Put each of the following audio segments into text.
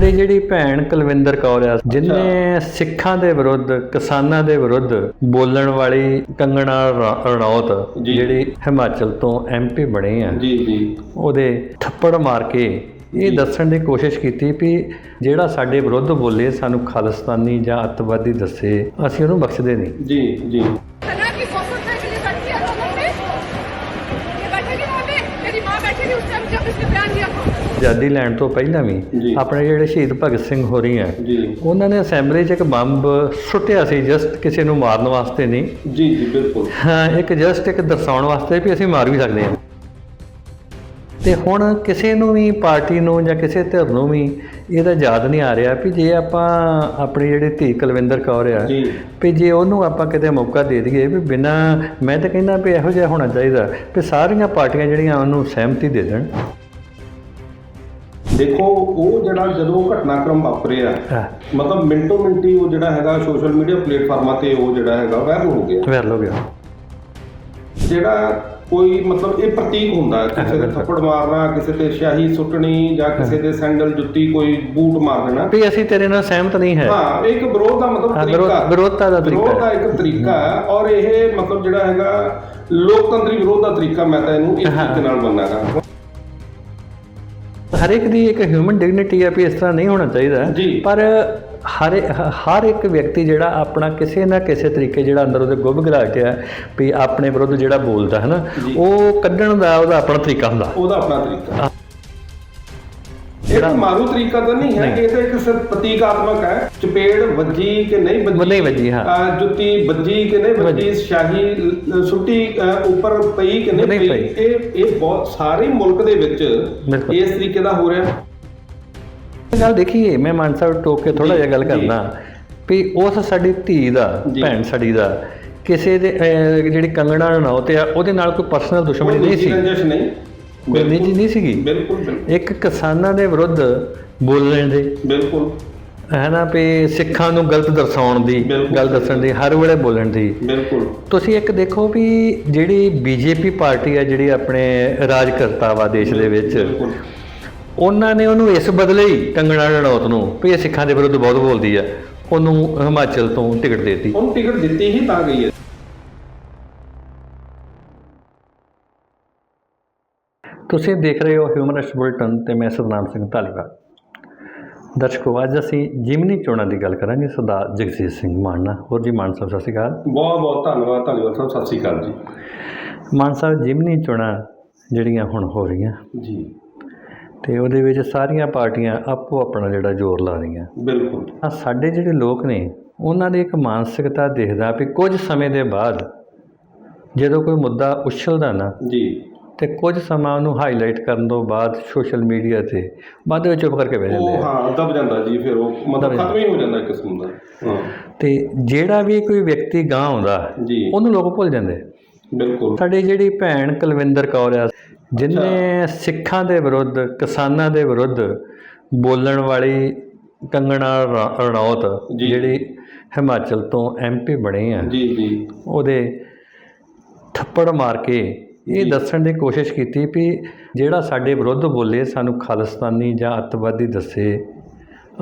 ਸਾਡੀ ਜਿਹੜੀ ਭੈਣ ਕੁਲਵਿੰਦਰ ਕੌਰ ਆ ਜਿਨੇ ਸਿੱਖਾਂ ਦੇ ਵਿਰੁੱਧ ਕਿਸਾਨਾਂ ਦੇ ਵਿਰੁੱਧ ਬੋਲਣ ਵਾਲੀ ਕੰਗਣਾ ਰਣੌਤ। ਜਿਹੜੀ ਹਿਮਾਚਲ ਤੋਂ ਐਮਪੀ ਬਣੇ ਆ ਜੀ ਜੀ। ਉਹਦੇ ਥੱਪੜ ਮਾਰ ਕੇ ਇਹ ਦੱਸਣ ਦੀ ਕੋਸ਼ਿਸ਼ ਕੀਤੀ ਵੀ ਜਿਹੜਾ ਸਾਡੇ ਵਿਰੁੱਧ ਬੋਲੇ ਸਾਨੂੰ ਖਾਲਿਸਤਾਨੀ ਜਾਂ ਅੱਤਵਾਦੀ ਦੱਸੇ ਅਸੀਂ ਉਹਨੂੰ ਬਖਸ਼ਦੇ ਨਹੀਂ। ਜੀ ਜੀ। ਆਜ਼ਾਦੀ ਲੈਣ ਤੋਂ ਪਹਿਲਾਂ ਵੀ। ਆਪਣੇ ਜਿਹੜੇ ਸ਼ਹੀਦ ਭਗਤ ਸਿੰਘ ਹੋ ਰਹੀ ਜੀ। ਉਹਨਾਂ ਨੇ ਅਸੈਂਬਲੀ 'ਚ ਇੱਕ ਬੰਬ ਸੁੱਟਿਆ ਸੀ ਜਸਟ ਕਿਸੇ ਨੂੰ ਮਾਰਨ ਵਾਸਤੇ ਨਹੀਂ। ਜੀ ਜੀ ਬਿਲਕੁਲ। ਹਾਂ ਇੱਕ ਜਸਟ ਇੱਕ ਦਰਸਾਉਣ ਵਾਸਤੇ ਵੀ ਅਸੀਂ ਮਾਰ ਵੀ ਸਕਦੇ ਹਾਂ। ਤੇ ਹੁਣ ਕਿਸੇ ਨੂੰ ਵੀ ਪਾਰਟੀ ਨੂੰ ਜਾਂ ਕਿਸੇ ਧਿਰ ਨੂੰ ਵੀ ਇਹਦਾ ਯਾਦ ਨਹੀਂ ਆ ਰਿਹਾ ਵੀ ਜੇ ਆਪਾਂ ਆਪਣੀ ਜਿਹੜੀ ਧੀ ਕੁਲਵਿੰਦਰ ਕੌਰ ਆ ਵੀ ਜੇ ਉਹਨੂੰ ਆਪਾਂ ਕਿਤੇ ਮੌਕਾ ਦੇ ਦਈਏ ਵੀ ਬਿਨਾ ਮੈਂ ਤਾਂ ਕਹਿੰਦਾ ਵੀ ਇਹੋ ਜਿਹਾ ਹੋਣਾ ਚਾਹੀਦਾ ਵੀ ਸਾਰੀਆਂ ਪਾਰਟੀਆਂ ਜਿਹੜੀਆਂ ਉਹਨੂੰ ਸਹਿਮਤੀ ਦੇ ਦੇਣ। ਦੇਖੋ ਉਹ ਜਿਹੜਾ ਜਦੋਂ ਘਟਨਾਕ੍ਰਮ ਵਾਪਰਿਆ ਹਾਂ। ਮਤਲਬ ਮਿੰਟੋ ਮਿੰਟੀ ਉਹ ਜਿਹੜਾ ਹੈਗਾ ਸੋਸ਼ਲ ਮੀਡੀਆ ਪਲੇਟਫਾਰਮਾਂ ਤੇ ਉਹ ਜਿਹੜਾ ਹੈਗਾ ਵਾਇਰਲ ਹੋ ਗਿਆ। ਵਾਇਰਲ ਹੋ ਗਿਆ। ਜਿਹੜਾ ਕੋਈ ਮਤਲਬ ਇਹ ਪ੍ਰਤੀਕ ਹੁੰਦਾ ਹੈ ਕਿਸੇ ਦੇ ਥੱਪੜ ਮਾਰਨਾ ਕਿਸੇ ਤੇ ਸ਼ਾਹੀ ਸੁੱਟਣੀ ਜਾਂ ਕਿਸੇ ਦੇ ਸੈਂਡਲ ਜੁੱਤੀ ਕੋਈ ਬੂਟ ਮਾਰ ਦੇਣਾ। ਵੀ ਅਸੀਂ ਤੇਰੇ ਨਾਲ ਸਹਿਮਤ ਨਹੀਂ ਹੈ। ਹਾਂ ਇਹ ਇੱਕ ਵਿਰੋਧ ਦਾ ਮਤਲਬ ਹਾਂ, ਵਿਰੋਧ- ਤਰੀਕਾ ਵਿਰੋਧਤਾ ਦਾ ਤਰੀਕਾ ਵਿਰੋਧ ਦਾ ਹੈ। ਇੱਕ ਤਰੀਕਾ ਹੈ ਔਰ ਇਹ ਮਤਲਬ ਜਿਹੜਾ ਹੈਗਾ ਲੋਕਤੰਤਰੀ ਵਿਰੋਧ ਦਾ ਤਰੀਕਾ ਮੈਂ ਤਾਂ ਇਹਨੂੰ ਇਸ ਹਾਂ। ਤਰੀਕੇ ਨਾਲ ਮੰਨਾਂਗਾ। ਹਰ ਇੱਕ ਦੀ ਇੱਕ ਹਿਊਮਨ ਡਿਗਨਿਟੀ ਹੈ ਵੀ ਇਸ ਤਰ੍ਹਾਂ ਨਹੀਂ ਹੋਣਾ ਚਾਹੀਦਾ। ਪਰ ਹਰ ਹਰ ਇੱਕ ਵਿਅਕਤੀ ਜਿਹੜਾ ਆਪਣਾ ਕਿਸੇ ਨਾ ਕਿਸੇ ਤਰੀਕੇ ਜਿਹੜਾ ਅੰਦਰ ਉਹਦੇ ਗੁੱਬ ਗਰਾਟ ਹੈ ਵੀ ਆਪਣੇ ਵਿਰੁੱਧ ਜਿਹੜਾ ਬੋਲਦਾ ਹੈ ਨਾ। ਉਹ ਕੱਢਣ ਦਾ ਉਹਦਾ ਆਪਣਾ ਤਰੀਕਾ ਹੁੰਦਾ ਉਹਦਾ ਆਪਣਾ ਤਰੀਕਾ ਇਹ ਤਾਂ ਮਾਰੂ ਤਰੀਕਾ ਤਾਂ ਨਹੀਂ ਹੈ ਨਹੀਂ। ਇਹ ਤਾਂ ਇੱਕ ਪ੍ਰਤੀਕਾਤਮਕ ਹੈ ਚਪੇੜ ਵੱਜੀ ਕਿ ਨਹੀਂ ਵੱਜੀ ਨਹੀਂ ਵੱਜੀ, ਹਾਂ। ਜੁੱਤੀ ਵੱਜੀ ਕਿ ਨਹੀਂ ਵੱਜੀ। ਸ਼ਾਹੀ ਸੁੱਟੀ ਉੱਪਰ ਪਈ ਕਿ ਨਹੀਂ ਪਈ। ਇਹ ਇਹ ਬਹੁਤ ਸਾਰੇ ਮੁਲਕ ਦੇ ਵਿੱਚ। ਇਸ ਤਰੀਕੇ ਦਾ ਹੋ ਰਿਹਾ ਗੱਲ ਦੇਖੀਏ ਮੈਂ ਮਾਨ ਸਾਹਿਬ ਟੋਕ ਕੇ ਥੋੜਾ ਜਿਹਾ ਗੱਲ ਜੀ। ਕਰਦਾ ਵੀ ਉਸ ਸਾਡੀ ਧੀ ਦਾ। ਭੈਣ ਸਾਡੀ ਦਾ ਕਿਸੇ ਦੇ ਜਿਹੜੀ ਕੰਗਣਾ ਰਣੌਤ ਆ ਉਹਦੇ ਨਾਲ ਕੋਈ ਪਰਸਨਲ ਦੁਸ਼ਮਣੀ ਨਹੀਂ ਸੀ ਕੋਈ ਨਿੱਜੀ ਨਹੀਂ ਸੀਗੀ। ਬਿਲਕੁਲ ਬਿਲਕੁਲ। ਇੱਕ ਕਿਸਾਨਾਂ ਦੇ ਵਿਰੁੱਧ ਬੋਲਣ ਦੇ। ਬਿਲਕੁਲ। ਹੈ ਨਾ ਵੀ ਸਿੱਖਾਂ ਨੂੰ ਗਲਤ ਦਰਸਾਉਣ ਦੀ। ਗੱਲ ਦੱਸਣ ਦੀ ਹਰ ਵੇਲੇ ਬੋਲਣ ਦੀ। ਬਿਲਕੁਲ। ਤੁਸੀਂ ਇੱਕ ਦੇਖੋ ਵੀ ਜਿਹੜੀ ਬੀਜੇਪੀ ਪਾਰਟੀ ਹੈ ਜਿਹੜੀ ਆਪਣੇ ਰਾਜ ਕਰਤਾ ਵਾ ਦੇਸ਼ ਦੇ ਵਿੱਚ ਉਹਨਾਂ ਨੇ ਉਹਨੂੰ ਇਸ ਬਦਲੇ ਹੀ ਕੰਗਣਾ ਰਣੌਤ ਨੂੰ ਵੀ ਇਹ ਸਿੱਖਾਂ ਦੇ ਵਿਰੁੱਧ ਬਹੁਤ ਬੋਲਦੀ ਆ। ਉਹਨੂੰ ਹਿਮਾਚਲ ਤੋਂ ਟਿਕਟ ਦੇਤੀ। ਉਹਨੂੰ ਟਿਕਟ ਦਿੱਤੀ ਹੀ ਤਾਂ ਗਈ ਹੈ। ਤੁਸੀਂ ਦੇਖ ਰਹੇ ਹੋ ਹਿਊਮਨਿਸਟ ਬੁਲਟਨ ਤੇ ਮੈਂ ਸਤਨਾਮ ਸਿੰਘ ਧਾਲੀਵਾਲ। ਦਰਸ਼ਕੋ ਅੱਜ ਅਸੀਂ ਜਿਮਨੀ ਚੋਣਾਂ ਦੀ ਗੱਲ ਕਰਾਂਗੇ ਸਰਦਾਰ ਜਗਜੀਤ ਸਿੰਘ ਮਾਨ ਹੋਰ ਜੀ ਮਾਨ ਸਾਹਿਬ ਸਤਿ ਸ਼੍ਰੀ ਅਕਾਲ। ਬਹੁਤ ਬਹੁਤ ਧੰਨਵਾਦ ਧੰਨਵਾਦ ਸਾਹਿਬ ਸਤਿ ਸ਼੍ਰੀ ਅਕਾਲ ਜੀ। ਮਾਨ ਸਾਹਿਬ ਜਿਮਨੀ ਚੋਣਾਂ ਜਿਹੜੀਆਂ ਹੁਣ ਹੋ ਰਹੀਆਂ ਜੀ। ਤੇ ਉਹਦੇ ਵਿੱਚ ਸਾਰੀਆਂ ਪਾਰਟੀਆਂ ਆਪੋ ਆਪਣਾ ਜਿਹੜਾ ਜ਼ੋਰ ਲਾ ਰਹੀਆਂ। ਬਿਲਕੁਲ। ਆ ਸਾਡੇ ਜਿਹੜੇ ਲੋਕ ਨੇ ਉਹਨਾਂ ਦੀ ਇੱਕ ਮਾਨਸਿਕਤਾ ਦੇਖਦਾ ਵੀ ਕੁਝ ਸਮੇਂ ਦੇ ਬਾਅਦ ਜਦੋਂ ਕੋਈ ਮੁੱਦਾ ਉਛਲਦਾ ਨਾ ਜੀ। ਤੇ ਕੁਝ ਸਮਾਂ ਉਹਨੂੰ ਹਾਈਲਾਈਟ ਕਰਨ ਤੋਂ ਬਾਅਦ ਸੋਸ਼ਲ ਮੀਡੀਆ ਤੇ ਬਾਅਦ ਵਿੱਚ ਚੁੱਪ ਕਰਕੇ ਬਹਿ ਜਾਂਦੇ ਉਹ ਆ ਹਾਂ ਦਬ ਜਾਂਦਾ ਜੀ ਫਿਰ ਉਹ ਮਤਲਬ ਖਤਮ ਹੀ ਹੋ ਜਾਂਦਾ ਇੱਕ ਕਿਸਮ ਦਾ ਹਾਂ। ਤੇ ਜਿਹੜਾ ਵੀ ਕੋਈ ਵਿਅਕਤੀ ਗਾਂ ਆਉਂਦਾ ਉਹਨੂੰ ਲੋਕ ਭੁੱਲ ਜਾਂਦੇ। ਬਿਲਕੁਲ। ਸਾਡੀ ਜਿਹੜੀ ਭੈਣ ਕੁਲਵਿੰਦਰ ਕੌਰ ਆ ਜਿਨੇ ਸਿੱਖਾਂ ਦੇ ਵਿਰੁੱਧ ਕਿਸਾਨਾਂ ਦੇ ਵਿਰੁੱਧ ਬੋਲਣ ਵਾਲੀ ਕੰਗਣਾ ਰਣੌਤ। ਜਿਹੜੀ ਹਿਮਾਚਲ ਤੋਂ ਐਮਪੀ ਬਣੇ ਆ ਜੀ ਜੀ। ਉਹਦੇ ਥੱਪੜ ਮਾਰ ਕੇ ਇਹ ਦੱਸਣ ਦੀ ਕੋਸ਼ਿਸ਼ ਕੀਤੀ ਵੀ ਜਿਹੜਾ ਸਾਡੇ ਵਿਰੁੱਧ ਬੋਲੇ ਸਾਨੂੰ ਖਾਲਿਸਤਾਨੀ ਜਾਂ ਅੱਤਵਾਦੀ ਦੱਸੇ।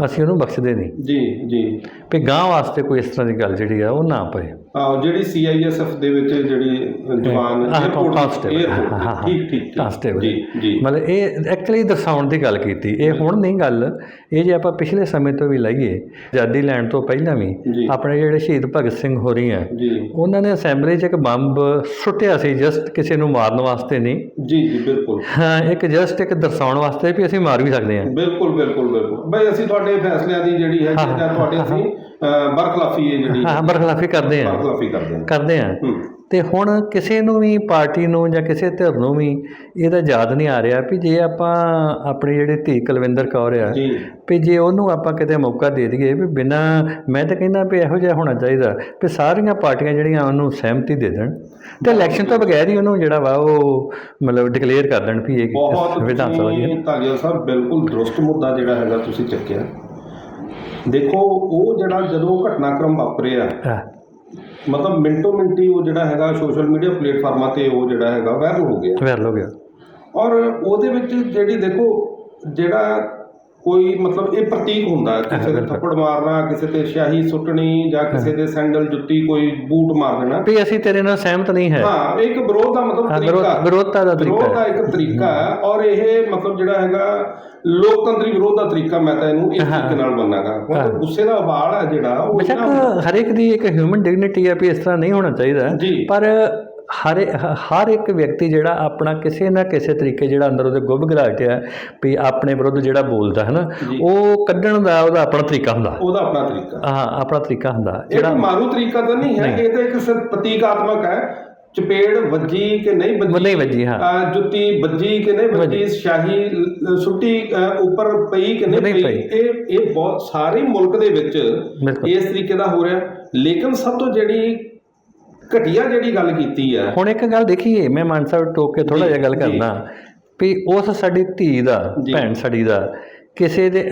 ਅਸੀਂ ਉਹਨੂੰ ਬਖਸ਼ਦੇ ਨਹੀਂ। ਜੀ ਜੀ। ਵੀ ਗਾਂ ਵਾਸਤੇ ਕੋਈ ਇਸ ਤਰ੍ਹਾਂ ਦੀ ਗੱਲ ਜਿਹੜੀ ਆ ਉਹ ਨਾ ਪਏ। ਹਾਂ ਜਿਹੜੀ ਸੀਆਈਐਸਐਫ ਦੇ ਵਿੱਚ ਜਿਹੜੀ ਜਵਾਨ airport- constable, airport, ਹਾਂ, ਹਾਂ, ਹਾਂ। ਠੀਕ ਠੀਕ। Constable। ਜੀ ਜੀ। ਮਤਲਬ ਇਹ ਐਕਚੁਅਲੀ ਦਰਸਾਉਣ ਦੀ ਗੱਲ ਕੀਤੀ। ਇਹ ਹੁਣ ਨਹੀਂ ਗੱਲ। ਇਹ ਜੇ ਆਪਾਂ ਪਿਛਲੇ ਸਮੇਂ ਤੋਂ ਵੀ ਲਈਏ ਆਜ਼ਾਦੀ ਲੈਣ ਤੋਂ ਪਹਿਲਾਂ ਵੀ। ਆਪਣੇ ਜਿਹੜੇ ਸ਼ਹੀਦ ਭਗਤ ਸਿੰਘ ਹੋ ਰਹੀ ਆ ਉਹਨਾਂ ਨੇ ਅਸੈਂਬਲੀ 'ਚ ਇੱਕ ਬੰਬ ਸੁੱਟਿਆ ਸੀ ਜਸਟ ਕਿਸੇ ਨੂੰ ਮਾਰਨ ਵਾਸਤੇ ਨਹੀਂ। ਜੀ ਜੀ ਬਿਲਕੁਲ। ਹਾਂ ਇੱਕ ਜਸਟ ਇੱਕ ਦਰਸਾਉਣ ਵਾਸਤੇ ਵੀ ਅਸੀਂ ਮਾਰ ਵੀ ਸਕਦੇ ਹਾਂ। ਬਿਲਕੁਲ ਬਿਲਕੁਲ ਬਿਲਕੁਲ। ਬਈ ਅਸੀਂ ਤੁਹਾਡੇ ਫੈਸਲਿਆਂ ਦੀ ਜਿਹੜੀ ਹੈ ਹਾਂ, ਜਾਂ ਤੁਹਾਡੇ ਅਸੀਂ ਬਰਖਲਾਫੀ ਹੈ ਜਿਹੜੀ ਹਾਂ ਬਰਖਲਾਫੀ ਕਰਦੇ ਹਾਂ। ਬਰਖਲਾਫੀ ਕਰਦੇ ਹਾਂ। ਕਰਦੇ ਹੂੰ। ਤੇ ਹੁਣ ਕਿਸੇ ਨੂੰ ਵੀ ਪਾਰਟੀ ਨੂੰ ਜਾਂ ਕਿਸੇ ਧਿਰ ਨੂੰ ਵੀ ਇਹਦਾ ਯਾਦ ਨਹੀਂ ਆ ਰਿਹਾ ਵੀ ਜੇ ਆਪਾਂ ਆਪਣੀ ਜਿਹੜੀ ਧੀ ਕੁਲਵਿੰਦਰ ਕੌਰ ਆ ਵੀ ਜੇ ਉਹਨੂੰ ਆਪਾਂ ਕਿਤੇ ਮੌਕਾ ਦੇ ਦਈਏ ਵੀ ਬਿਨਾ ਮੈਂ ਤਾਂ ਕਹਿੰਦਾ ਵੀ ਇਹੋ ਜਿਹਾ ਹੋਣਾ ਚਾਹੀਦਾ ਵੀ ਸਾਰੀਆਂ ਪਾਰਟੀਆਂ ਜਿਹੜੀਆਂ ਉਹਨੂੰ ਸਹਿਮਤੀ ਦੇ ਦੇਣ। ਤੇ ਇਲੈਕਸ਼ਨ ਤੋਂ ਬਗੈਰ ਹੀ ਉਹਨੂੰ ਜਿਹੜਾ ਵਾ ਉਹ ਮਤਲਬ ਡਿਕਲੇਅਰ ਕਰ ਦੇਣ ਵੀ ਇਹ ਵਿਧਾਨ ਸਭਾ ਦੀ। ਧਾਲੀਵਾਲ ਸਾਹਿਬ ਬਿਲਕੁਲ ਦਰੁਸਤ ਮੁੱਦਾ ਜਿਹੜਾ ਹੈਗਾ ਤੁਸੀਂ ਚੱਕਿਆ। ਦੇਖੋ ਉਹ ਜਿਹੜਾ ਜਦੋਂ ਘਟਨਾਕ੍ਰਮ ਵਾਪਰਿਆ ਮਤਲਬ ਮਿੰਟੋ ਮਿੰਟੀ ਉਹ ਜਿਹੜਾ ਹੈਗਾ ਸੋਸ਼ਲ ਮੀਡੀਆ ਪਲੇਟਫਾਰਮਾਂ ਤੇ ਉਹ ਜਿਹੜਾ ਹੈਗਾ ਵਾਇਰਲ ਹੋ ਗਿਆ। ਵਾਇਰਲ ਹੋ ਗਿਆ। ਔਰ ਉਹਦੇ ਵਿੱਚ ਜਿਹੜੀ ਦੇਖੋ ਜਿਹੜਾ ਕੋਈ ਮਤਲਬ ਇਹ ਪ੍ਰਤੀਕ ਹੁੰਦਾ ਹੈ ਕਿਸੇ ਦੇ ਥੱਪੜ ਮਾਰਨਾ ਕਿਸੇ ਤੇ ਸਿਆਹੀ ਸੁੱਟਣੀ ਜਾਂ ਕਿਸੇ ਦੇ ਸੈਂਡਲ ਜੁੱਤੀ ਕੋਈ ਬੂਟ ਮਾਰ ਦੇਣਾ ਵੀ ਅਸੀਂ ਤੇਰੇ ਨਾਲ ਸਹਿਮਤ ਨਹੀਂ ਹੈ ਹਾਂ ਇਹ ਇੱਕ ਵਿਰੋਧ ਦਾ ਮਤਲਬ ਹਾਂ, ਵਿਰੋਧ- ਤਰੀਕਾ ਵਿਰੋਧਤਾ ਦਾ ਤਰੀਕਾ ਵਿਰੋਧ ਦਾ। ਇੱਕ ਤਰੀਕਾ ਹੈ ਔਰ ਇਹ ਮਤਲਬ ਜਿਹੜਾ ਹੈਗਾ ਲੋਕਤੰਤਰੀ ਵਿਰੋਧ ਦਾ ਤਰੀਕਾ ਮੈਂ ਤਾਂ ਇਹਨੂੰ ਇਸ। ਤਰੀਕੇ ਨਾਲ ਮੰਨਾਂਗਾ। ਕਿਉਂਕਿ ਗੁੱਸੇ ਦਾ ਉਬਾਲ ਹੈ ਜਿਹੜਾ ਉਹ ਬੇਸ਼ੱਕ ਇੰਨਾ- ਹਰ ਇੱਕ ਦੀ ਇੱਕ ਹਿਊਮਨ ਡਿਗਨਿਟੀ ਹੈ ਵੀ ਇਸ ਤਰ੍ਹਾਂ ਨਹੀਂ ਹੋਣਾ ਚਾਹੀਦਾ ਜੀ। ਪਰ ਹਰ ਹਰ ਇੱਕ ਵਿਅਕਤੀ ਜਿਹੜਾ ਆਪਣਾ ਕਿਸੇ ਨਾ ਕਿਸੇ ਤਰੀਕੇ ਜਿਹੜਾ ਅੰਦਰ ਉਹਦੇ ਗੁੱਬ ਹੈ ਵੀ ਆਪਣੇ ਵਿਰੁੱਧ ਜਿਹੜਾ ਬੋਲਦਾ ਹੈ ਨਾ। ਉਹ ਕੱਢਣ ਦਾ ਉਹਦਾ ਆਪਣਾ ਤਰੀਕਾ ਹੁੰਦਾ ਉਹਦਾ ਆਪਣਾ ਤਰੀਕਾ ਹਾਂ ਆਪਣਾ ਤਰੀਕਾ ਹੁੰਦਾ ਜਿਹੜਾ ਮਾਰੂ ਤਰੀਕਾ ਤਾਂ ਨਹੀਂ ਹੈ। ਇਹ ਤਾਂ ਇੱਕ ਪ੍ਰਤੀਕਾਤਮਕ ਹੈ ਚਪੇੜ ਵੱਜੀ ਕਿ ਨਹੀਂ ਵੱਜੀ ਨਹੀਂ ਵੱਜੀ, ਹਾਂ। ਜੁੱਤੀ ਵੱਜੀ ਕਿ ਨਹੀਂ ਵੱਜੀ ਸ਼ਾਹੀ ਸੁੱਟੀ ਉੱਪਰ ਪਈ ਕਿ ਨਹੀਂ ਪਈ। ਇਹ ਇਹ ਬਹੁਤ ਸਾਰੇ ਮੁਲਕ ਦੇ ਵਿੱਚ। ਇਸ ਤਰੀਕੇ ਦਾ ਹੋ ਰਿਹਾ ਲੇਕਿਨ ਸਭ ਤੋਂ ਜਿਹੜੀ ਘਟੀਆ ਜਿਹੜੀ ਗੱਲ ਕੀਤੀ ਹੈ। ਹੁਣ ਇੱਕ ਗੱਲ ਦੇਖੀਏ ਮੈਂ ਮਾਨ ਸਾਹਿਬ ਟੋਕ ਕੇ ਥੋੜਾ ਜਿਹਾ ਗੱਲ ਜੀ। ਕਰਦਾ ਵੀ ਉਸ ਸਾਡੀ ਧੀ ਦਾ। ਭੈਣ ਸਾਡੀ ਦਾ ਕਿਸੇ ਦੇ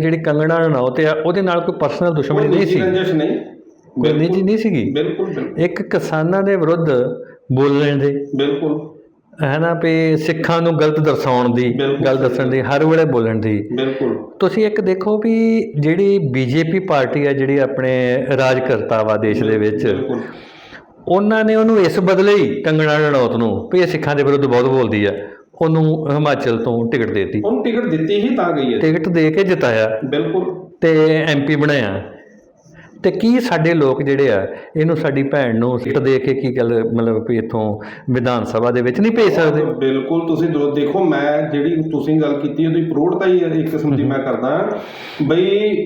ਜਿਹੜੀ ਕੰਗਣਾ ਰਣੌਤ ਆ ਉਹਦੇ ਨਾਲ ਕੋਈ ਪਰਸਨਲ ਦੁਸ਼ਮਣੀ ਨਹੀਂ ਸੀ। ਕੋਈ ਨਿੱਜੀ ਨਹੀਂ ਸੀਗੀ। ਬਿਲਕੁਲ ਇੱਕ ਕਿਸਾਨਾਂ ਦੇ ਵਿਰੁੱਧ ਬੋਲਣ ਦੇ ਬਿਲਕੁਲ। ਹੈ ਨਾ ਵੀ ਸਿੱਖਾਂ ਨੂੰ ਗਲਤ ਦਰਸਾਉਣ ਦੀ ਗੱਲ ਦੱਸਣ ਦੀ ਹਰ ਵੇਲੇ ਬੋਲਣ ਦੀ। ਬਿਲਕੁਲ। ਤੁਸੀਂ ਇੱਕ ਦੇਖੋ ਵੀ ਜਿਹੜੀ ਬੀਜੇਪੀ ਪਾਰਟੀ ਹੈ ਜਿਹੜੀ ਆਪਣੇ ਰਾਜ ਕਰਤਾ ਵਾ ਦੇਸ਼ ਦੇ ਵਿੱਚ ਬਿਲਕੁਲ। ਉਹਨਾਂ ਨੇ ਉਹਨੂੰ ਇਸ ਬਦਲੇ ਹੀ ਕੰਗਣਾ ਰਣੌਤ ਨੂੰ ਵੀ ਇਹ ਸਿੱਖਾਂ ਦੇ ਵਿਰੁੱਧ ਬਹੁਤ ਬੋਲਦੀ ਆ ਉਹਨੂੰ ਹਿਮਾਚਲ ਤੋਂ ਟਿਕਟ ਦੇਤੀ। ਉਹਨੂੰ ਟਿਕਟ ਦਿੱਤੀ ਹੀ ਤਾਂ ਗਈ ਹੈ। ਟਿਕਟ ਦੇ ਕੇ ਜਿਤਾਇਆ। ਬਿਲਕੁਲ। ਤੇ ਐਮਪੀ ਬਣਾਇਆ ਤੇ ਕੀ ਸਾਡੇ ਲੋਕ ਜਿਹੜੇ ਆ ਇਹਨੂੰ ਸਾਡੀ ਭੈਣ ਨੂੰ ਸੀਟ ਦੇ ਕੇ ਕੀ ਗੱਲ ਮਤਲਬ ਵੀ ਇੱਥੋਂ ਵਿਧਾਨ ਸਭਾ ਦੇ ਵਿੱਚ ਨਹੀਂ ਭੇਜ ਸਕਦੇ? ਬਿਲਕੁਲ ਤੁਸੀਂ ਦੇਖੋ ਮੈਂ ਜਿਹੜੀ ਤੁਸੀਂ ਗੱਲ ਕੀਤੀ ਉਹਦੀ ਪ੍ਰੋੜਤਾ ਹੀ ਇੱਕ ਕਿਸਮ ਦੀ ਮੈਂ ਕਰਦਾ। ਬਈ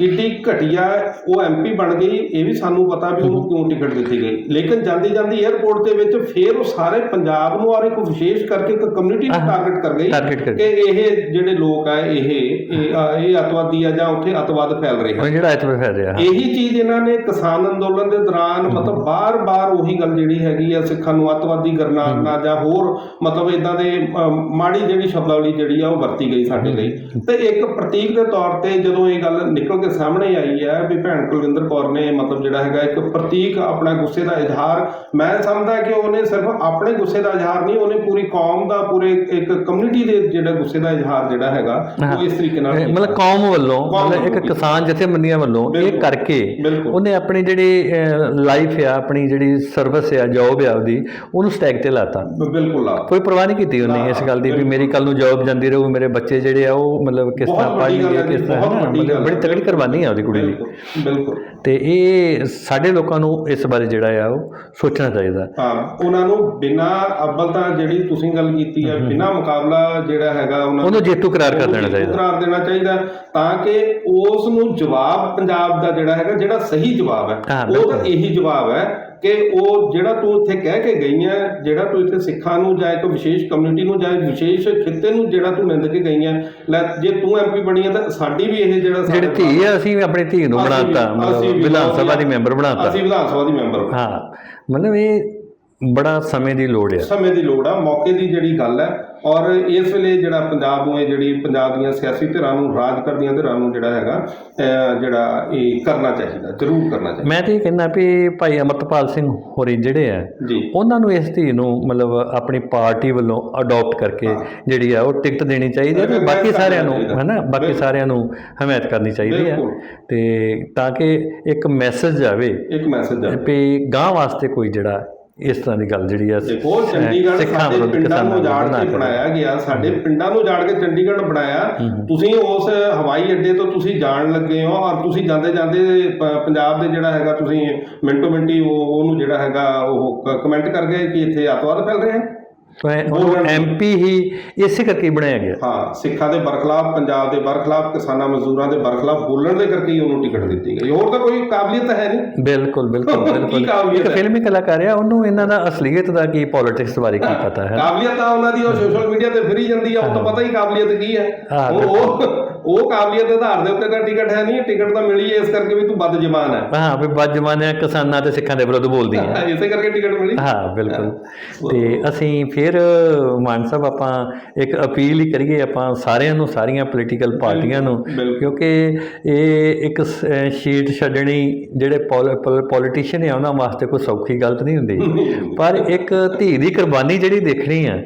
ਕਿੱਡੀ ਘਟੀਆ ਉਹ ਐਮਪੀ ਬਣ ਗਈ ਇਹ ਵੀ ਸਾਨੂੰ ਪਤਾ ਵੀ ਉਹਨੂੰ ਕਿਉਂ ਟਿਕਟ ਦਿੱਤੀ ਗਈ। ਲੇਕਿਨ ਜਾਂਦੀ ਜਾਂਦੀ 에ਅਰਪੋਰਟ ਦੇ ਵਿੱਚ ਫੇਰ ਉਹ ਸਾਰੇ ਪੰਜਾਬ ਨੂੰ ਔਰ ਇੱਕ ਵਿਸ਼ੇਸ਼ ਕਰਕੇ ਇੱਕ ਕਮਿਊਨਿਟੀ ਨੂੰ ਹਾਂ, ਟਾਰਗੇਟ ਕਰ ਗਈ ਕਿ ਇਹ ਜਿਹੜੇ ਲੋਕ ਆ ਇਹ ਇਹ ਅਤਵਾਦੀ ਆ ਜਾਂ ਉੱਥੇ ਅਤਵਾਦ ਫੈਲ ਰਹੇ। ਹਨ ਜਿਹੜਾ ਇੱਥੇ ਫੈਲ ਰਿਹਾ। ਇਹੀ ਚੀਜ਼ ਇਹਨਾਂ ਨੇ ਕਿਸਾਨ ਅੰਦੋਲਨ ਦੇ ਦੌਰਾਨ ਮਤਲਬ ਬਾਰ-ਬਾਰ ਉਹੀ ਗੱਲ ਜਿਹੜੀ ਹੈਗੀ ਆ ਸਿੱਖਾਂ ਨੂੰ ਅੱਤਵਾਦੀ ਕਰਨਾ ਜਾਂ ਹੋਰ ਮਤਲਬ ਇਦਾਂ ਦੇ ਮਾੜੀ ਜਿਹੜੀ ਸ਼ਬਦਾਵਲੀ ਜਿਹੜੀ ਆ ਉਹ ਵਰਤੀ ਗਈ ਸਾਡੇ ਲਈ। ਤੇ ਇੱਕ ਪ੍ਰਤੀਕ ਦੇ ਤੌਰ ਤੇ ਜਦੋਂ ਇਹ ਗੱਲ ਨਿਕਲ ਕੇ ਸਾਹਮਣੇ ਆਈ ਹੈ ਵੀ ਭੈਣ ਕੁਲਵਿੰਦਰ ਕੌਰ ਨੇ ਮਤਲਬ ਜਿਹੜਾ ਹੈਗਾ ਇੱਕ ਪ੍ਰਤੀਕ ਆਪਣਾ ਗੁੱਸੇ ਦਾ ਇਜ਼ਹਾਰ ਮੈਂ ਸਮਝਦਾ ਕਿ ਉਹਨੇ ਸਿਰਫ ਆਪਣੇ ਗੁੱਸੇ ਦਾ ਇਜ਼ਹਾਰ ਨਹੀਂ ਉਹਨੇ ਪੂਰੀ ਕੌਮ ਦਾ ਪੂਰੇ ਇੱਕ ਕਮਿਊਨਿਟੀ ਦੇ ਜਿਹੜਾ ਗੁੱਸੇ ਦਾ ਇਜ਼ਹਾਰ ਜਿਹੜਾ ਹੈਗਾ ਉਹ ਇਸ ਤਰੀਕੇ ਨਾਲ। ਮਤਲਬ ਕੌਮ ਵੱਲੋਂ ਮਤਲਬ ਇੱਕ ਕਿਸਾਨ ਜਥੇਬੰਦੀਆਂ ਵੱਲੋਂ ਇਹ। ਕਰਕੇ। ਉਹਨੇ ਆਪਣੀ ਜਿਹੜੀ ਲਾਈਫ ਆ ਆਪਣੀ ਜਿਹੜੀ ਸਰਵਿਸ ਆ ਜੌਬ ਆ ਉਹਦੀ ਉਹਨੂੰ ਸਟੈਕ ਤੇ ਲਾਤਾ ਬਿਲਕੁਲ ਕੋਈ ਪਰਵਾਹ ਨਹੀਂ ਕੀਤੀ ਉਹਨੇ ਇਸ ਗੱਲ ਦੀ ਵੀ ਮੇਰੀ ਕੱਲ ਨੂੰ ਜੌਬ ਜਾਂਦੀ ਰਹੂ ਮੇਰੇ ਬੱਚੇ ਜਿਹੜੇ ਆ ਉਹ ਮਤਲਬ ਕਿਸ ਤਰ੍ਹਾਂ ਵੱਡੀ ਗੱਲ ਪੜ੍ਹਨਗੇ ਹੈ ਜੀ, ਕਿਸ ਤਰ੍ਹਾਂ ਗੱਲ ਬੜੀ ਹੈ। ਤਗੜੀ ਕੁਰਬਾਨੀ ਆ ਉਹਦੀ ਕੁੜੀ ਦੀ। ਬਿਲਕੁਲ ਤੇ ਇਹ ਸਾਡੇ ਲੋਕਾਂ ਨੂੰ ਇਸ ਬਾਰੇ ਜਿਹੜਾ ਆ ਉਹ ਸੋਚਣਾ ਚਾਹੀਦਾ। ਹਾਂ ਉਹਨਾਂ ਨੂੰ ਬਿਨਾ ਅਵਲ ਤਾਂ ਜਿਹੜੀ ਤੁਸੀਂ ਗੱਲ ਕੀਤੀ ਹੈ ਬਿਨਾ ਮੁਕਾਬਲਾ ਜਿਹੜਾ ਹੈਗਾ ਉਹਨਾਂ ਉਹਨੂੰ ਜੇਤੂ ਕਰਾਰ ਕਰ ਦੇਣਾ ਚਾਹੀਦਾ। ਕਰਾਰ ਦੇਣਾ ਚਾਹੀਦਾ ਤਾਂ ਕਿ ਉਸ ਨੂੰ ਜਵਾਬ ਪੰਜਾਬ ਦਾ ਜਿਹੜਾ ਹੈਗਾ ਜਿਹੜਾ ਸਹੀ ਜਵਾਬ ਹੈ ਉਹ ਤਾਂ। ਇਹੀ ਜਵਾਬ ਹੈ ਕਿ ਉਹ ਜਿਹੜਾ ਤੂੰ ਇੱਥੇ ਕਹਿ ਕੇ ਗਈ ਹੈ ਜਿਹੜਾ ਤੂੰ ਇੱਥੇ ਸਿੱਖਾਂ ਨੂੰ ਜਾਂ ਇੱਕ ਵਿਸ਼ੇਸ਼ ਕਮਿਊਨਿਟੀ ਨੂੰ ਜਾਂ ਵਿਸ਼ੇਸ਼ ਖਿੱਤੇ ਨੂੰ ਜਿਹੜਾ ਤੂੰ ਨਿੰਦ ਕੇ ਗਈ ਹੈ ਲੈ ਜੇ ਤੂੰ ਐਮਪੀ ਬਣੀ ਹੈ ਤਾਂ ਸਾਡੀ ਵੀ ਇਹ ਜਿਹੜਾ ਜਿਹੜੀ ਸਾਡੇ ਧੀ ਆ ਅਸੀਂ ਵੀ ਆਪਣੀ ਧੀ ਨੂੰ ਬਣਾਤਾ ਮਤਲਬ ਵਿਧਾਨ ਸਭਾ ਦੀ ਮੈਂਬਰ ਬਣਾਤਾ। ਅਸੀਂ ਵਿਧਾਨ ਸਭਾ ਦੀ ਮੈਂਬਰ ਹਾਂ ਮਤਲਬ ਇਹ ਬੜਾ ਸਮੇਂ ਦੀ ਲੋੜ ਆ। ਸਮੇਂ ਦੀ ਲੋੜ ਆ ਮੌਕੇ ਦੀ ਜਿਹੜੀ ਗੱਲ ਹੈ ਔਰ ਇਸ ਵੇਲੇ ਜਿਹੜਾ ਪੰਜਾਬ ਨੂੰ ਇਹ ਜਿਹੜੀ ਪੰਜਾਬ ਦੀਆਂ ਸਿਆਸੀ ਧਿਰਾਂ ਨੂੰ ਰਾਜ ਕਰਦੀਆਂ ਧਿਰਾਂ ਨੂੰ ਜਿਹੜਾ ਹੈਗਾ ਜਿਹੜਾ ਇਹ ਕਰਨਾ ਚਾਹੀਦਾ ਜ਼ਰੂਰ ਕਰਨਾ ਚਾਹੀਦਾ। ਮੈਂ ਤੇ ਇਹ ਕਹਿੰਦਾ ਵੀ ਭਾਈ ਅਮਰਤਪਾਲ ਸਿੰਘ ਹੋਰੀ ਜਿਹੜੇ ਆ ਉਹਨਾਂ ਨੂੰ ਇਸ ਧੀ ਨੂੰ ਮਤਲਬ ਆਪਣੀ ਪਾਰਟੀ ਵੱਲੋਂ ਅਡਾਪਟ ਕਰਕੇ ਜਿਹੜੀ ਆ ਉਹ ਟਿਕਟ ਦੇਣੀ ਚਾਹੀਦੀ ਹੈ ਤੇ ਬਾਕੀ ਸਾਰਿਆਂ ਨੂੰ। ਹੈਨਾ? ਬਾਕੀ। ਸਾਰਿਆਂ ਨੂੰ ਹਮਾਇਤ ਕਰਨੀ ਚਾਹੀਦੀ ਹੈ। ਤੇ ਤਾਂ ਕਿ ਇੱਕ ਮੈਸੇਜ ਜਾਵੇ ਇੱਕ ਮੈਸੇਜ ਆ ਵੀ ਗਾਂ ਵਾਸਤੇ ਕੋਈ ਜਿਹੜਾ ਇਸ ਤਰ੍ਹਾਂ ਦੀ ਗੱਲ ਜਿਹੜੀ ਆ ਦੇਖੋ ਚੰਡੀਗੜ੍ਹ ਸਾਡੇ ਪਿੰਡਾਂ ਨੂੰ ਉਜਾੜ ਕੇ। ਬਣਾਇਆ ਗਿਆ। ਸਾਡੇ ਪਿੰਡਾਂ ਨੂੰ ਉਜਾੜ ਕੇ ਚੰਡੀਗੜ੍ਹ ਬਣਾਇਆ। ਤੁਸੀਂ ਉਸ ਹਵਾਈ ਅੱਡੇ ਤੋਂ ਤੁਸੀਂ ਜਾਣ ਲੱਗੇ ਹੋ ਔਰ ਤੁਸੀਂ ਜਾਂਦੇ ਜਾਂਦੇ ਪੰਜਾਬ ਦੇ ਜਿਹੜਾ ਹੈਗਾ ਤੁਸੀਂ ਮਿੰਟੋ ਮਿੰਟੀ ਉਹ ਉਹਨੂੰ ਜਿਹੜਾ ਹੈਗਾ ਉਹ ਕਮੈਂਟ ਕਰ ਗਏ ਕਿ ਇੱਥੇ ਅੱਤਵਾਦ ਫੈਲ ਰਹੇ ਹੈ ਤਾਂ ਐਮਪੀ ਹੀ ਇਸੇ ਕਰਕੇ ਬਣਾਇਆ ਗਿਆ। ਹਾਂ ਸਿੱਖਾਂ ਦੇ ਬਰਖਲਾਫ ਪੰਜਾਬ ਦੇ ਬਰਖਲਾਫ ਕਿਸਾਨਾਂ ਮਜ਼ਦੂਰਾਂ ਦੇ ਬਰਖਲਾਫ ਬੋਲਣ ਦੇ ਕਰਕੇ ਹੀ ਉਹਨੂੰ ਟਿਕਟ ਦਿੱਤੀ ਗਈ। ਹੋਰ ਤਾਂ ਕੋਈ ਕਾਬਲੀਅਤ ਹੈ ਨਹੀਂ। ਬਿਲਕੁਲ ਬਿਲਕੁਲ ਬਿਲਕੁਲ। ਇੱਕ? ਫਿਲਮੀ ਕਲਾਕਾਰ ਆ ਉਹਨੂੰ ਇਹਨਾਂ ਦਾ ਅਸਲੀਅਤ ਦਾ ਕੀ ਪੋਲਿਟਿਕਸ ਬਾਰੇ ਕੀ ਪਤਾ ਹੈ? ਕਾਬਲੀਅਤ ਤਾਂ ਉਹਨਾਂ ਦੀ ਉਹ ਸੋਸ਼ਲ ਮੀਡੀਆ ਤੇ ਫਿਰੀ ਜਾਂਦੀ ਆ ਉਹ ਤਾਂ ਪਤਾ ਹੀ ਕਾਬਲੀਅਤ ਕੀ ਹੈ। ਹਾਂ, ਉਹ ਉਹ ਕਾਬਲੀਅਤ ਦੇ ਆਧਾਰ ਦੇ ਉੱਤੇ ਤਾਂ ਟਿਕਟ ਹੈ ਨਹੀਂ ਟਿਕਟ ਤਾਂ ਮਿਲੀ ਹੈ ਇਸ ਕਰਕੇ ਵੀ ਤੂੰ ਬਦ ਜ਼ਬਾਨ ਹੈ। ਹਾਂ ਵੀ ਬੱਜ ਜਮਾਨੇ ਕਿਸਾਨਾਂ ਤੇ ਸਿੱਖਾਂ ਦੇ ਵਿਰੁੱਧ ਬੋਲਦੀ ਹੈ। ਇਸੇ ਕਰਕੇ ਟਿਕਟ ਮਿਲੀ। ਹਾਂ ਬਿਲਕੁਲ। ਤੇ ਅਸੀਂ ਫਿਰ ਮਾਨ ਸਾਹਿਬ ਆਪਾਂ ਇੱਕ ਅਪੀਲ ਹੀ ਕਰੀਏ ਆਪਾਂ ਸਾਰਿਆਂ ਨੂੰ ਸਾਰੀਆਂ ਪੋਲੀਟੀਕਲ ਪਾਰਟੀਆਂ ਨੂੰ। ਕਿਉਂਕਿ ਇਹ ਇੱਕ ਸ਼ੀਟ ਛੱਡਣੀ ਜਿਹੜੇ ਪੋਲੀਟੀਸ਼ੀਅਨ ਆ ਉਹਨਾਂ ਵਾਸਤੇ ਕੋਈ ਸੌਖੀ ਗਲਤ ਨਹੀਂ ਹੁੰਦੀ। ਪਰ ਇੱਕ ਧੀ ਦੀ ਕੁਰਬਾਨੀ ਜਿਹੜੀ ਦੇਖਣੀ ਆ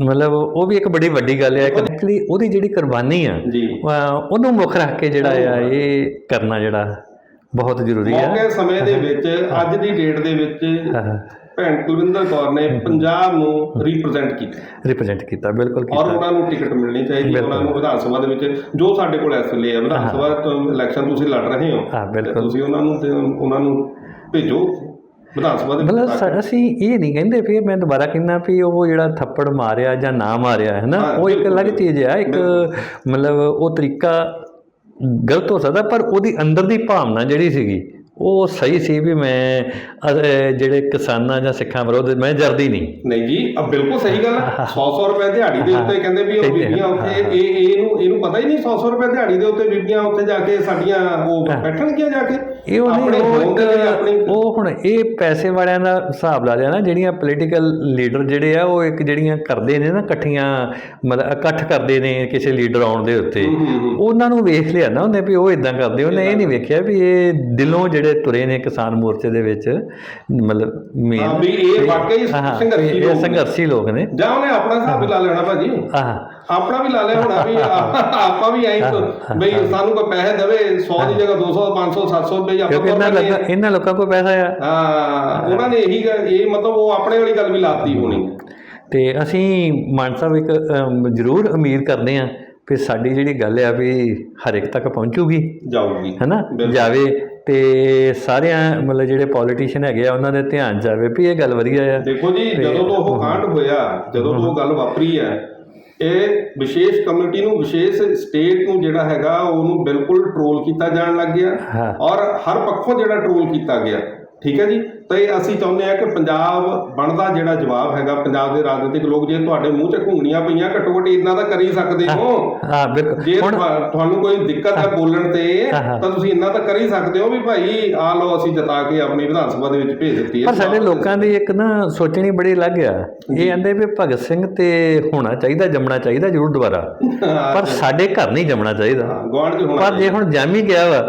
ਮਤਲਬ ਉਹ ਵੀ ਇੱਕ ਬੜੀ ਵੱਡੀ ਗੱਲ ਹੈ ਐਕਚੁਅਲੀ ਉਹਦੀ ਜਿਹੜੀ ਕੁਰਬਾਨੀ ਆ ਉਹਨੂੰ ਮੁੱਖ ਰੱਖ ਕੇ ਜਿਹੜਾ ਆ ਇਹ ਕਰਨਾ ਜਿਹੜਾ ਬਹੁਤ ਜ਼ਰੂਰੀ ਆ। ਮੌਕੇ ਸਮੇਂ ਦੇ ਵਿੱਚ ਅੱਜ ਦੀ ਡੇਟ ਦੇ ਵਿੱਚ ਭੈਣ ਕੁਲਵਿੰਦਰ ਕੌਰ ਨੇ ਪੰਜਾਬ ਨੂੰ ਰਿਪਰੈਜ਼ੈਂਟ ਕੀਤਾ। ਰਿਪਰੈਜ਼ੈਂਟ ਕੀਤਾ ਬਿਲਕੁਲ ਔਰ ਕੀਤਾ ਉਹਨਾਂ ਨੂੰ ਟਿਕਟ ਮਿਲਣੀ ਚਾਹੀਦੀ ਹੈ ਉਹਨਾਂ ਨੂੰ ਵਿਧਾਨ ਸਭਾ ਦੇ ਵਿੱਚ ਜੋ ਸਾਡੇ ਕੋਲ ਇਸ ਵੇਲੇ ਹੈ ਵਿਧਾਨ ਸਭਾ ਤੋਂ ਇਲੈਕਸ਼ਨ ਤੁਸੀਂ ਲੜ ਰਹੇ ਹੋ ਹਾਂ, ਬਿਲਕੁਲ। ਤੇ ਤੁਸੀਂ ਉਹਨਾਂ ਨੂੰ ਉਹਨਾਂ ਨੂੰ ਭੇਜੋ। ਵਿਧਾਨ ਸਭਾ ਦੇ ਮਤਲਬ ਸਾ- ਅਸੀਂ ਇਹ ਨਹੀਂ ਕਹਿੰਦੇ ਵੀ ਮੈਂ ਦੁਬਾਰਾ ਕਹਿੰਦਾ ਵੀ ਉਹ ਜਿਹੜਾ ਥੱਪੜ ਮਾਰਿਆ ਜਾਂ ਨਾ ਮਾਰਿਆ ਹੈ ਨਾ? ਹਾਂ, ਉਹ ਇੱਕ ਬਿਲਕੁਲ, ਅਲੱਗ ਚੀਜ਼ ਆ ਇੱਕ ਮਤਲਬ ਉਹ ਤਰੀਕਾ ਗਲਤ ਹੋ ਸਕਦਾ ਪਰ ਉਹਦੀ ਅੰਦਰ ਦੀ ਭਾਵਨਾ ਜਿਹੜੀ ਸੀਗੀ ਉਹ ਸਹੀ ਸੀ ਵੀ ਮੈਂ ਅਹ, ਜਿਹੜੇ ਕਿਸਾਨਾਂ ਜਾਂ ਸਿੱਖਾਂ ਵਿਰੋਧ ਮੈਂ ਜਰਦੀ ਨਹੀਂ। ਨਹੀਂ ਜੀ ਅਬ ਬਿਲਕੁਲ ਸਹੀ ਗੱਲ ਹੈ। 100-100 ਰੁਪਏ ਦਿਹਾੜੀ ਦੇ ਉੱਤੇ ਕਹਿੰਦੇ ਵੀ ਉਹ ਬੀਬੀਆਂ ਉੱਥੇ ਇਹ ਇਹ ਇਹਨੂੰ ਇਹਨੂੰ ਪਤਾ ਹੀ ਨਹੀਂ 100-100 ਰੁਪਏ ਦਿਹਾੜੀ ਦੇ ਉੱਤੇ ਬੀਬੀਆਂ ਉੱਥੇ ਜਾ ਕੇ ਸਾਡੀਆਂ ਉਹ ਬੈਠਣਗੀਆਂ ਜਾ ਕੇ। ਇਹ ਉਹ ਆਪਣੇ ਨਹੀਂ ਦੇ ਲਈ ਆਪਣੀ ਉਹ ਉਹ ਹੁਣ ਇਹ ਪੈਸੇ ਵਾਲਿਆਂ ਦਾ ਹਿਸਾਬ ਲਾ ਲਿਆ ਨਾ ਜਿਹੜੀਆਂ ਪੋਲੀਟੀਕਲ ਲੀਡਰ ਜਿਹੜੇ ਆ ਉਹ ਇੱਕ ਜਿਹੜੀਆਂ ਕਰਦੇ ਨੇ ਨਾ ਇਕੱਠੀਆਂ ਮਤਲਬ ਇਕੱਠ ਕਰਦੇ ਨੇ ਕਿਸੇ ਲੀਡਰ ਆਉਣ ਦੇ ਉੱਤੇ। ਹੂੰ, ਹੂੰ, ਹੂੰ। ਉਹਨਾਂ ਨੂੰ ਵੇਖ ਲਿਆ ਨਾ ਉਹਨੇ ਵੀ ਉਹ ਇਦਾਂ ਕਰਦੇ ਉਹਨੇ ਇਹ ਨਹੀਂ ਵੇਖਿਆ ਵੀ ਇਹ ਦਿਲੋਂ ਜਿਹੜੇ ਤੁਰੇ ਨੇ ਕਿਸਾਨ ਮੋਰਚੇ ਦੇ ਵਿੱਚ ਮਤਲਬ ਮੇਨ ਹਾਂ, ਵੀ ਇਹ ਵਾਕਈ ਸੰਘਰਸ਼ੀ ਲੋਕ। ਸੰਘਰਸ਼ੀ ਲੋਕ ਨੇ। ਜਾਂ ਉਹਨੇ ਆਪਣਾ ਹਿਸਾਬ ਲਾ ਲੈਣਾ ਭਾਜੀ। ਆਹ ਆਪਣਾ ਵੀ ਲਾ ਲਿਆ ਹੋਣਾ ਵੀ ਆ- ਆਪਾਂ ਵੀ ਐਂ ਬਈ ਸਾਨੂੰ ਕੋਈ ਪੈਸੇ ਦੇਵੇ 100 ਦੀ ਜਗ੍ਹਾ 200 500 700 ਰੁਪਏ ਆਪਾਂ ਕਿਉਂਕਿ ਇਹਨਾਂ ਲੋਕਾਂ ਇਹਨਾਂ ਲੋਕਾਂ ਕੋਲ ਪੈਸਾ ਆ। ਆ। ਹਾਂ ਉਹਨਾਂ ਨੇ ਇਹੀ ਇਹ ਮਤਲਬ ਉਹ ਆਪਣੇ ਵਾਲੀ ਗੱਲ ਵੀ ਲਾਤੀ ਹੋਣੀ। ਤੇ ਅਸੀਂ ਮਾਨ ਸਾਹਿਬ ਇੱਕ ਜ਼ਰੂਰ ਉਮੀਦ ਕਰਦੇ ਹਾਂ ਕਿ ਸਾਡੀ ਜਿਹੜੀ ਗੱਲ ਆ ਵੀ ਹਰ ਇੱਕ ਤੱਕ ਪਹੁੰਚੂਗੀ। ਜਾਊਗੀ। ਹੈਨਾ। ਜਾਵੇ ਤੇ ਸਾਰਿਆਂ ਮਤਲਬ ਜਿਹੜੇ ਪੋਲੀਟੀਸ਼ੀਅਨ ਹੈਗੇ ਆ ਉਹਨਾਂ ਦੇ ਧਿਆਨ ਜਾਵੇ ਵੀ ਇਹ ਗੱਲ ਵਧੀਆ ਆ। ਦੇਖੋ ਜੀ ਜਦੋਂ ਤੋਂ ਉਹ ਕਾਂਡ ਹੋਇਆ ਜਦੋਂ ਤੋਂ ਉਹ ਗੱਲ ਵਾਪਰੀ ਹੈ ਇਹ ਵਿਸ਼ੇਸ਼ ਕਮਿਊਨਿਟੀ ਨੂੰ ਵਿਸ਼ੇਸ਼ ਸਟੇਟ ਨੂੰ ਜਿਹੜਾ ਹੈਗਾ ਉਹਨੂੰ ਬਿਲਕੁਲ ਟ੍ਰੋਲ ਕੀਤਾ ਜਾਣ ਲੱਗ ਗਿਆ। ਔਰ ਹਰ ਪੱਖੋਂ ਜਿਹੜਾ ਟ੍ਰੋਲ ਕੀਤਾ ਗਿਆ। ਠੀਕ ਹੈ ਜੀ? ਤੇ ਅਸੀਂ ਚਾਹੁੰਦੇ ਹਾਂ ਕਿ ਪੰਜਾਬ ਬਣਦਾ ਜਿਹੜਾ ਜਵਾਬ ਹੈਗਾ ਪੰਜਾਬ ਦੇ ਰਾਜਨੀਤਿਕ ਲੋਕ ਜੇ ਤੁਹਾਡੇ ਮੂੰਹ 'ਚ ਘੁੰਗਣੀਆਂ ਪਈਆਂ ਘੱਟੋ ਘੱਟ ਇੰਨਾ ਤਾਂ ਕਰ ਹੀ ਸਕਦੇ ਹੋ ਹਾਂ। ਬਿਲਕੁਲ। ਜੇ ਤੁਹਾਨੂੰ ਕੋਈ ਦਿੱਕਤ ਹੈ ਬੋਲਣ ਤੇ। ਤਾਂ ਤੁਸੀਂ ਇੰਨਾ ਤਾਂ ਕਰ ਹੀ ਸਕਦੇ ਹੋ ਵੀ ਭਾਈ ਆ ਲਓ ਅਸੀਂ ਜਤਾ ਕੇ ਆਪਣੀ ਵਿਧਾਨ ਸਭਾ ਦੇ ਵਿੱਚ ਭੇਜ ਦਿੱਤੀ ਹੈ। ਪਰ ਸਾਡੇ ਲੋਕਾਂ ਦੀ ਇੱਕ ਨਾ ਸੋਚਣੀ ਬੜੀ ਅਲੱਗ ਆ। ਇਹ ਕਹਿੰਦੇ ਵੀ ਭਗਤ ਸਿੰਘ ਤੇ ਹੋਣਾ ਚਾਹੀਦਾ ਜੰਮਣਾ ਚਾਹੀਦਾ ਜ਼ਰੂਰ ਦੁਬਾਰਾ। ਪਰ ਸਾਡੇ ਘਰ ਨਹੀਂ ਜੰਮਣਾ ਚਾਹੀਦਾ। ਪਰ ਜੇ ਹੁਣ ਜੰਮ ਹੀ ਗਿਆ ਵਾ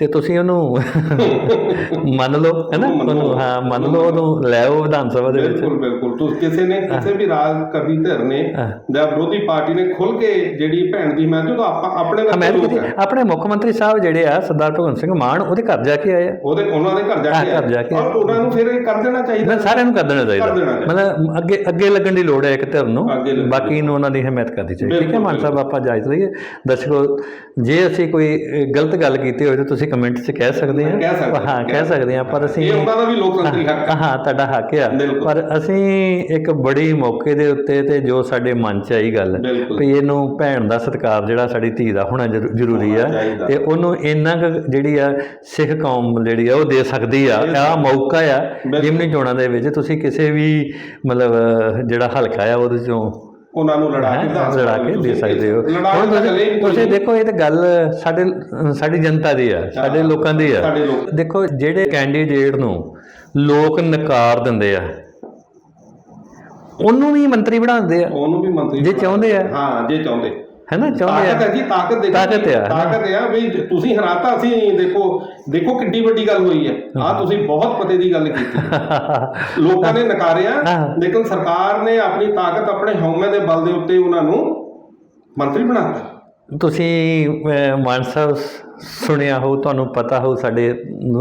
ਤੇ ਤੁਸੀਂ ਉਹਨੂੰ ਮੰਨ ਲਓ ਹੈਨਾ? ਉਹਨੂੰ ਮੰਨੋ। ਉਹਨੂੰ ਹਾਂ ਮੰਨ ਲਓ ਉਹਨੂੰ ਲੈ ਆਓ ਵਿਧਾਨ ਸਭਾ ਦੇ ਵਿੱਚ। ਬਿਲਕੁਲ ਬਿਲਕੁਲ। ਤੁਸੀਂ ਕਿਸੇ ਨੇ ਕਿਸੇ ਵੀ ਰਾਜ ਕਰਦੀ ਧਿਰ ਨੇ ਹਾਂ। ਜਾਂ ਵਿਰੋਧੀ ਪਾਰਟੀ ਨੇ ਖੁੱਲ ਕੇ ਜਿਹੜੀ ਭੈਣ ਦੀ ਮੈਂ ਤਾਂ ਆਪਾਂ ਆਪਣੇ ਨਾਲ ਹੈ। ਆਪਣੇ ਮੁੱਖ ਮੰਤਰੀ ਸਾਹਿਬ ਜਿਹੜੇ ਆ ਸਰਦਾਰ ਭਗਵੰਤ ਸਿੰਘ ਮਾਨ ਉਹਦੇ ਘਰ ਜਾ ਕੇ ਆਏ ਆ। ਉਹਦੇ ਉਹਨਾਂ ਦੇ ਘਰ ਜਾ ਹਾਂ, ਕੇ ਕੇ। ਔਰ ਉਹਨਾਂ ਨੂੰ ਫਿਰ ਕਰ ਦੇਣਾ ਚਾਹੀਦਾ। ਮੈਂ ਸਾਰਿਆਂ ਨੂੰ ਕਰ ਦੇਣਾ ਚਾਹੀਦਾ। ਮਤਲਬ ਅੱਗੇ ਅੱਗੇ ਲੱਗਣ ਦੀ ਲੋੜ ਹੈ ਇੱਕ ਧਿਰ ਨੂੰ। ਬਾਕੀ ਨੂੰ ਉਹਨਾਂ ਦੀ ਹਮਾਇਤ ਕਰਨੀ ਚਾਹੀਦੀ। ਠੀਕ ਹੈ ਮਾਨ ਸਾਹਿਬ ਆਪਾਂ ਜਾਇਜ਼ ਲਈਏ ਦਰਸ਼ਕੋ ਜੇ ਅਸੀਂ ਕੋਈ ਗਲਤ ਗੱਲ ਕੀਤੀ ਹੋਵੇ ਤਾਂ ਤੁਸੀਂ ਕਮੈਂਟ 'ਚ ਕਹਿ ਸਕਦੇ ਕਹਿ ਸਕਦੇ ਹਾਂ ਕਹਿ ਸਕਦੇ ਆ ਪਰ ਅਸੀਂ ਇਹ ਉਹਨਾਂ ਦਾ ਵੀ ਲੋਕਤੰਤਰੀ ਹੱਕ ਹੈ ਹਾਂ ਤੁਹਾਡਾ ਹੱਕ ਆ। ਪਰ ਅਸੀਂ ਇੱਕ ਬੜੀ ਮੌਕੇ ਦੇ ਉੱਤੇ ਤੇ ਜੋ ਸਾਡੇ ਮਨ 'ਚ ਆਈ ਗੱਲ। ਵੀ ਇਹਨੂੰ ਭੈਣ ਦਾ ਸਤਿਕਾਰ ਜਿਹੜਾ ਸਾਡੀ ਧੀ ਦਾ ਹੋਣਾ ਜ਼ਰੂ- ਜ਼ਰੂਰੀ ਆ। ਤੇ ਉਹਨੂੰ ਇੰਨਾ ਕੁ ਜਿਹੜੀ ਆ ਸਿੱਖ ਕੌਮ ਜਿਹੜੀ ਆ ਉਹ ਦੇ ਸਕਦੀ ਆ ਆ ਮੌਕਾ ਆ। ਜਿਮਨੀ ਚੋਣਾਂ ਦੇ ਵਿੱਚ ਤੁਸੀਂ ਕਿਸੇ ਵੀ ਮਤਲਬ ਜਿਹੜਾ ਹਲਕਾ ਆ ਉਹਦੇ ਚੋਂ ਉਹਨਾਂ ਨੂੰ ਲੜਾ ਕੇ ਵਿਧਾਨ ਲੜਾ ਕੇ ਦੇ ਸਕਦੇ ਹੋ। ਹੁਣ ਤੁਸੀਂ। ਦੇਖੋ ਇਹ ਤਾਂ ਗੱਲ ਸਾਡੇ ਸਾਡੀ ਜਨਤਾ ਦੀ ਆ ਸਾਡੇ ਲੋਕਾਂ ਦੀ ਆ। ਦੇਖੋ ਜਿਹੜੇ ਕੈਂਡੀਡੇਟ ਨੂੰ ਲੋਕ ਨਕਾਰ ਦਿੰਦੇ ਆ ਉਹਨੂੰ ਵੀ ਮੰਤਰੀ ਬਣਾਉਂਦੇ ਆ। ਉਹਨੂੰ ਵੀ ਮੰਤਰੀ ਜੇ ਚਾਹੁੰਦੇ ਆ। ਹਾਂ ਜੇ ਚਾਹੁੰਦੇ। ਹੈਨਾ ਚਾਹੁੰਦੇ ਤਾਕਤ ਹੈ? ਆ ਜੀ ਤਾਕਤ ਦੇਖੋ ਤਾਕਤ ਆ, ਹਾਂ। ਤਾਕਤ ਆ ਵੀ ਤੁਸੀਂ ਹਰਾਤਾ ਅਸੀਂ ਦੇਖੋ ਦੇਖੋ ਕਿੱਡੀ ਵੱਡੀ ਗੱਲ ਹੋਈ ਹੈ। ਆ ਤੁਸੀਂ ਬਹੁਤ ਪਤੇ ਦੀ ਗੱਲ ਕੀਤੀ ਲੋਕਾਂ ਨੇ ਨਕਾਰਿਆ ਹਾਂ। ਲੇਕਿਨ ਸਰਕਾਰ ਨੇ ਆਪਣੀ ਤਾਕਤ ਆਪਣੇ ਹਉਮੈ ਦੇ ਬਲ ਦੇ ਉੱਤੇ ਉਹਨਾਂ ਨੂੰ ਮੰਤਰੀ ਬਣਾਤਾ ਤੁਸੀਂ ਅਹ, ਮਾਨ ਸਾਹਿਬ ਸੁਣਿਆ ਹੋ ਤੁਹਾਨੂੰ ਪਤਾ ਹੋ ਸਾਡੇ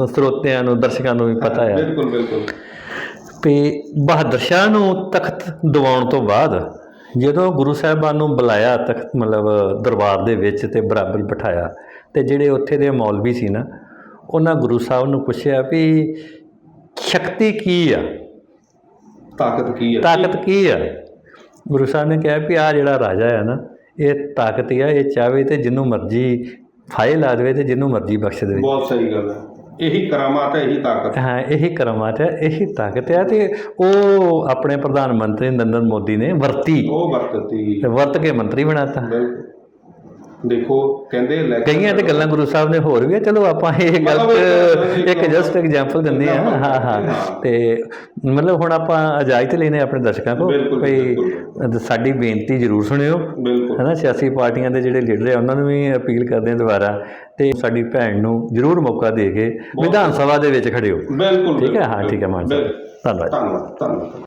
ਸਰੋਤਿਆਂ ਨੂੰ ਦਰਸ਼ਕਾਂ ਨੂੰ ਵੀ ਪਤਾ ਆ ਬਿਲਕੁਲ ਬਿਲਕੁਲ। ਵੀ ਬਹਾਦਰ ਸ਼ਾਹ ਨੂੰ ਤਖਤ ਦਿਵਾਉਣ ਤੋਂ ਬਾਅਦ ਜਦੋਂ ਗੁਰੂ ਸਾਹਿਬਾਨ ਨੂੰ ਬੁਲਾਇਆ ਤਖਤ ਮਤਲਬ ਦਰਬਾਰ ਦੇ ਵਿੱਚ ਤੇ ਬਰਾਬਰ ਬਿਠਾਇਆ ਤੇ ਜਿਹੜੇ ਉੱਥੇ ਦੇ ਮੌਲਵੀ ਸੀ ਨਾ ਉਹਨਾਂ ਗੁਰੂ ਸਾਹਿਬ ਨੂੰ ਪੁੱਛਿਆ ਵੀ ਸ਼ਕਤੀ ਕੀ ਆ? ਤਾਕਤ ਕੀ ਹੈ ਤਾਕਤ ਕੀ ਆ? ਗੁਰੂ ਸਾਹਿਬ ਨੇ ਕਿਹਾ ਵੀ ਆ ਜਿਹੜਾ ਰਾਜਾ ਹੈ ਨਾ ਇਹ ਤਾਕਤ ਆ ਇਹ ਚਾਹਵੇ ਤੇ ਜਿਹਨੂੰ ਮਰਜ਼ੀ ਫਾਇਲ ਲਾ ਦੇਵੇ ਤੇ ਜਿਹਨੂੰ ਮਰਜ਼ੀ ਬਖਸ਼ ਦੇਵੇ। ਬਹੁਤ ਸਹੀ ਗੱਲ ਹੈ ਇਹੀ ਕਰਾਮਾਤ ਹੈ ਇਹੀ ਤਾਕਤ ਹੈ। ਹਾਂ ਇਹੀ ਕਰਾਮਾਤ ਹੈ ਇਹੀ ਤਾਕਤ ਹੈ ਤੇ ਉਹ ਆਪਣੇ ਪ੍ਰਧਾਨ ਮੰਤਰੀ ਨਰਿੰਦਰ ਮੋਦੀ ਨੇ ਵਰਤੀ। ਉਹ ਵਰਤਤੀ। ਵਰਤ ਕੇ ਮੰਤਰੀ ਬਣਾਤਾ। ਬਿਲਕੁਲ। ਦੇਖੋ ਕਹਿੰਦੇ election ਕਈਆਂ ਤੇ ਗੱਲਾਂ ਗੁਰੂ ਸਾਹਿਬ ਨੇ ਹੋਰ ਵੀ ਆ। ਚਲੋ ਆਪਾਂ ਇਹ ਗੱਲ ਇੱਕ ਜਸਟ ਐਗਜ਼ਾਮਪਲ ਦਿੰਦੇ ਆ। ਹਾਂ। ਹਾਂ ਤੇ ਮਤਲਬ ਹੁਣ ਆਪਾਂ ਇਜਾਜ਼ਤ ਲੈਨੇ ਆਪਣੇ ਦਰਸ਼ਕਾਂ ਬਿਲਕੁਲ, ਭਈ ਸਾਡੀ ਬੇਨਤੀ ਜ਼ਰੂਰ ਸੁਣਿਓ। ਬਿਲਕੁਲ। ਹਨਾ ਸਿਆਸੀ ਪਾਰਟੀਆਂ ਦੇ ਜਿਹੜੇ ਲੀਡਰ ਆ ਉਹਨਾਂ ਨੂੰ ਵੀ ਅਪੀਲ ਕਰਦੇ ਆ ਦੁਬਾਰਾ। ਤੇ ਸਾਡੀ ਭੈਣ ਨੂੰ ਜ਼ਰੂਰ ਮੌਕਾ ਦੇ ਕੇ ਵਿਧਾਨ ਸਭਾ ਦੇ ਵਿੱਚ ਖੜਿਓ। ਬਿਲਕੁਲ ਠੀਕ ਹੈ? ਹਾਂ ਠੀਕ ਹੈ ਮਾਨ ਸਾਹਿਬ। ਧੰਨਵਾਦ। ਧੰਨਵਾਦ ਧੰਨਵਾਦ।